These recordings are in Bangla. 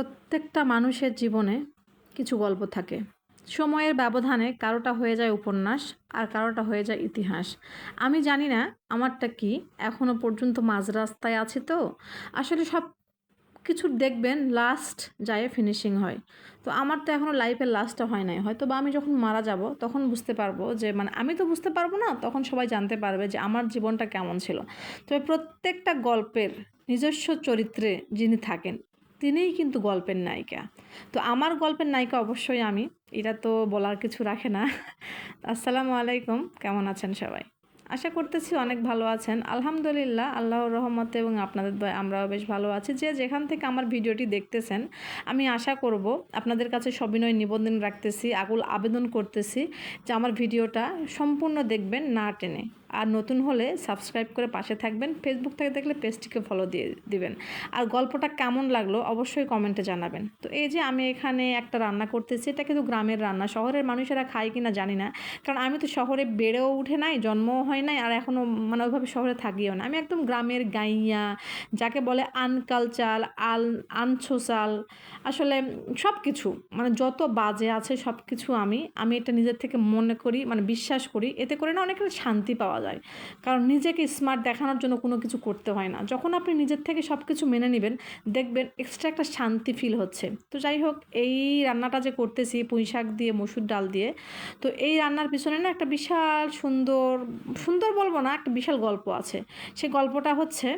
প্রত্যেকটা মানুষের জীবনে কিছু গল্প থাকে। সময়ের ব্যবধানে কারোটা হয়ে যায় উপন্যাস আর কারোটা হয়ে যায় ইতিহাস। আমি জানি না আমারটা কি এখনও পর্যন্ত মাঝ রাস্তায় আছে তো। আসলে সব কিছু দেখবেন লাস্ট যায় ফিনিশিং হয়। তো আমার তো এখনও লাইফের লাস্টটা হয় নাই। হয়তো বা আমি যখন মারা যাব, তখন বুঝতে পারব যে মানে আমি তো বুঝতে পারব না, তখন সবাই জানতে পারবে যে আমার জীবনটা কেমন ছিল। তবে প্রত্যেকটা গল্পের নিজস্ব চরিত্রে যিনি থাকেন তিনিই কিন্তু গল্পের নায়িকা। তো আমার গল্পের নায়িকা অবশ্যই আমি। এটা তো বলার কিছু রাখে না। আসসালামু আলাইকুম। কেমন আছেন সবাই? আশা করতেছি অনেক ভালো আছেন। আলহামদুলিল্লাহ, আল্লাহর রহমতে এবং আপনাদের আমরাও বেশ ভালো আছি। যে যেখান থেকে আমার ভিডিওটি দেখতেছেন, আমি আশা করব আপনাদের কাছে সবিনয় নিবন্ধন রাখতেছি আগুল আবেদন করতেছি যে আমার ভিডিওটা সম্পূর্ণ দেখবেন না টেনে। আর নতুন হলে সাবস্ক্রাইব করে পাশে থাকবেন ফেসবুক থেকে দেখলে পেজটিকে ফলো দিয়ে দিবেন। আর গল্পটা কেমন লাগল অবশ্যই কমেন্টে জানাবেন। তো এই যে আমি এখানে একটা রান্না করতেছি, এটা কিন্তু গ্রামের রান্না। শহরের মানুষেরা খায় কিনা জানি না। কারণ আমি তো শহরে বেড়েও উঠে নাই, জন্মও হয় নাই আর এখনও মানে ওইভাবে শহরে থাকিও না। আমি একদম গ্রামের গাইয়া, যাকে বলে আনকালচার আল আনসোশাল আসলে সব কিছু মানে যত বাজে আছে সব কিছু আমি আমি এটা নিজের থেকে মনে করি মানে বিশ্বাস করি, এতে করে না অনেকটা শান্তি পাওয়া যায়। কারণ নিজেকে স্মার্ট দেখানোর জন্য কোনো কিছু করতে হয় না। যখন আপনি নিজের থেকে সব কিছু মেনে নেবেন, দেখবেন এক্সট্রা একটা শান্তি ফিল হচ্ছে। তো যাই হোক, এই রান্নাটা যে করতেছি পুঁই শাক দিয়ে, মসুর ডাল দিয়ে, তো এই রান্নার পিছনে না একটা বিশাল সুন্দর সুন্দর বলব না, একটা বিশাল গল্প আছে। সে গল্পটা হচ্ছে,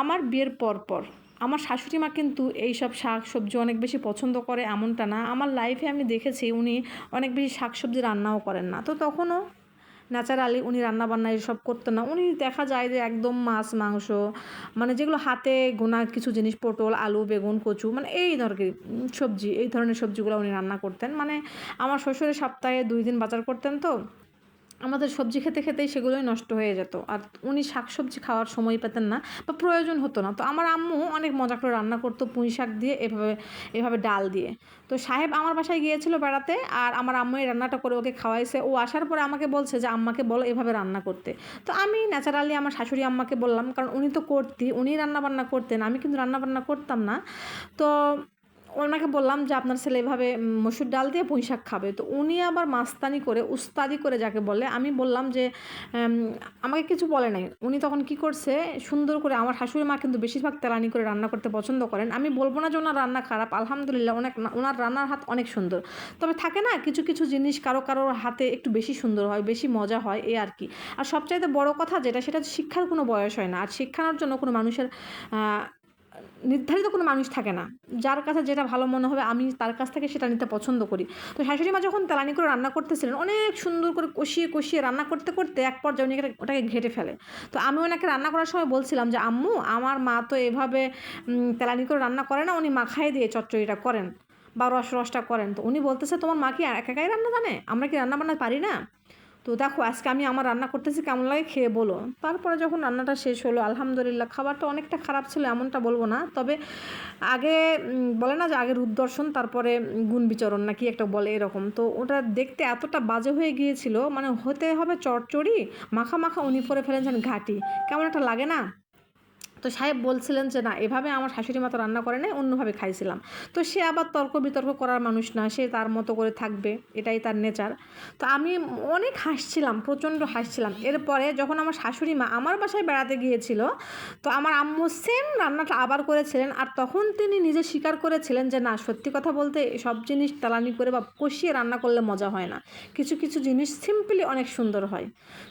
আমার বিয়ের পর পর আমার শাশুড়ি মা কিন্তু এই সব শাক সবজি অনেক বেশি পছন্দ করে এমনটা না। আমার লাইফে আমি দেখেছি উনি অনেক বেশি শাক সবজি রান্নাও করেন না। তো তখনও ন্যাচারালি উনি রান্নাবান্না এসব করতেন না। উনি দেখা যায় যে একদম মাছ, মাংস মানে যেগুলো হাতে গোনা কিছু জিনিস, পটল, আলু, বেগুন, কচু মানে এই ধরনের সবজি, এই ধরনের সবজিগুলো উনি রান্না করতেন। মানে আমার শ্বশুরের সপ্তাহে দুই দিন বাজার করতেন তো। আমাদের সবজি খেতে খেতেই সেগুলোই নষ্ট হয়ে যেত। আর উনি শাক সবজি খাওয়ার সময় পেতেন না বা প্রয়োজন হতো না। তো আমার আম্মু অনেক মজা করে রান্না করতো পুঁই শাক দিয়ে, এভাবে এভাবে ডাল দিয়ে। তো সাহেব আমার বাসায় গিয়েছিল বেড়াতে আর আমার আম্মু এই রান্নাটা করে ওকে খাওয়াইছে। ও আসার পরে আমাকে বলছে যে, আম্মাকে বলো এভাবে রান্না করতে। তো আমি ন্যাচারালি আমার শাশুড়ি আম্মাকে বললাম, কারণ উনি তো করতি উনি রান্না বান্না করতেন। আমি কিন্তু রান্না বান্না করতাম না। তো ওনাকে বললাম যে আপনার ছেলে এভাবে মসুর ডাল দিয়ে পুঁই শাক খাবে। তো উনি আবার মাস্তানি করে, উস্তাদি করে যাকে বলে, আমি বললাম যে আমাকে কিছু বলে নাই। উনি তখন কি করছে, সুন্দর করে, আমার শাশুড়ি মা কিন্তু বেশিরভাগ তেলানি করে রান্না করতে পছন্দ করেন। আমি বলব না যে ওনার রান্না খারাপ, আলহামদুলিল্লাহ অনেক ওনার রান্নার হাত অনেক সুন্দর। তবে থাকে না, কিছু কিছু জিনিস কারও কারোর হাতে একটু বেশি সুন্দর হয়, বেশি মজা হয়, এ আর কি। আর সবচাইতে বড় কথা যেটা, সেটা শিক্ষার কোনো বয়স হয় না। আর শিক্ষানোর জন্য কোনো মানুষের নির্ধারিত কোনো মানুষ থাকে না। যার কাছে যেটা ভালো মনে হবে, আমি তার কাছ থেকে সেটা নিতে পছন্দ করি। তো শাশুড়ি মা যখন তেলানি করে রান্না করতেছিলেন, অনেক সুন্দর করে কষিয়ে কষিয়ে রান্না করতে করতে এক পর্যায়ে উনি ওটাকে ঘেটে ফেলে। তো আমি ওনাকে রান্না করার সময় বলছিলাম যে, আম্মু, আমার মা তো এভাবে তেলানি করে রান্না করে না, উনি মাখাই দিয়ে চচ্চড়িটা করেন বা রস রসটা করেন। তো উনি বলতেছে, তোমার মা কি এক একাই রান্না জানে? আমরা কি রান্না বান্না পারি না? তো দেখো, আজকে আমি আমার রান্না করতেছি কেমন লাগে খেয়ে বলো। তারপরে যখন রান্নাটা শেষ হলো, আলহামদুলিল্লাহ খাবারটা অনেকটা খারাপ ছিল, এমনটা বলব না। তবে আগে বলে না যে আগে রূপদর্শন তারপরে গুণ বিচরণ নাকি একটা বলে এরকম। তো ওটা দেখতে এতটা বাজে হয়ে গিয়েছিল মানে হতে হবে চটচড়ি, মাখা মাখা উনি পরে ফেলেছেন ঘাটি। কেমন একটা লাগে না? তো সাহেব বলছিলেন যে, না, এভাবে আমার শাশুড়ি মতো রান্না করে নেয় অন্যভাবে খাইছিলাম। তো সে আবার তর্ক বিতর্ক করার মানুষ না, সে তার মতো করে থাকবে, এটাই তার নেচার। তো আমি অনেক হাসছিলাম, প্রচণ্ড হাসছিলাম। এরপরে যখন আমার শাশুড়ি মা আমার বাসায় বেড়াতে গিয়েছিল, তো আমার আম্মু সেম রান্নাটা আবার করেছিলেন, আর তখন তিনি নিজে স্বীকার করেছিলেন যে, না, সত্যি কথা বলতে সব জিনিস তালানি করে বা কষিয়ে রান্না করলে মজা হয় না। কিছু কিছু জিনিস সিম্পলি অনেক সুন্দর হয়।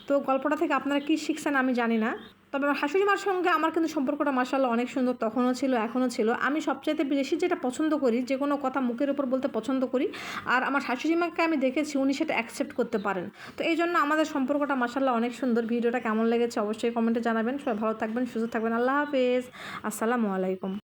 তো গল্পটা থেকে আপনারা কী শিখছেন আমি জানি না। তবে আমার শাশুড়ি মার সঙ্গে আমার কিন্তু সম্পর্কটা মাসাল্লাহ অনেক সুন্দর তখনও ছিল, এখনও ছিল। আমি সবচাইতে বেশি যেটা পছন্দ করি, যে কোনো কথা মুখের উপর বলতে পছন্দ করি, আর আমার শাশুড়ি মাকে আমি দেখেছি উনি সেটা অ্যাকসেপ্ট করতে পারেন। তো এই জন্য আমাদের সম্পর্কটা মাসাল্লাহ অনেক সুন্দর। ভিডিওটা কেমন লেগেছে অবশ্যই কমেন্টে জানাবেন। সবাই ভালো থাকবেন, সুস্থ থাকবেন। আল্লাহ হাফেজ। আসসালামু আলাইকুম।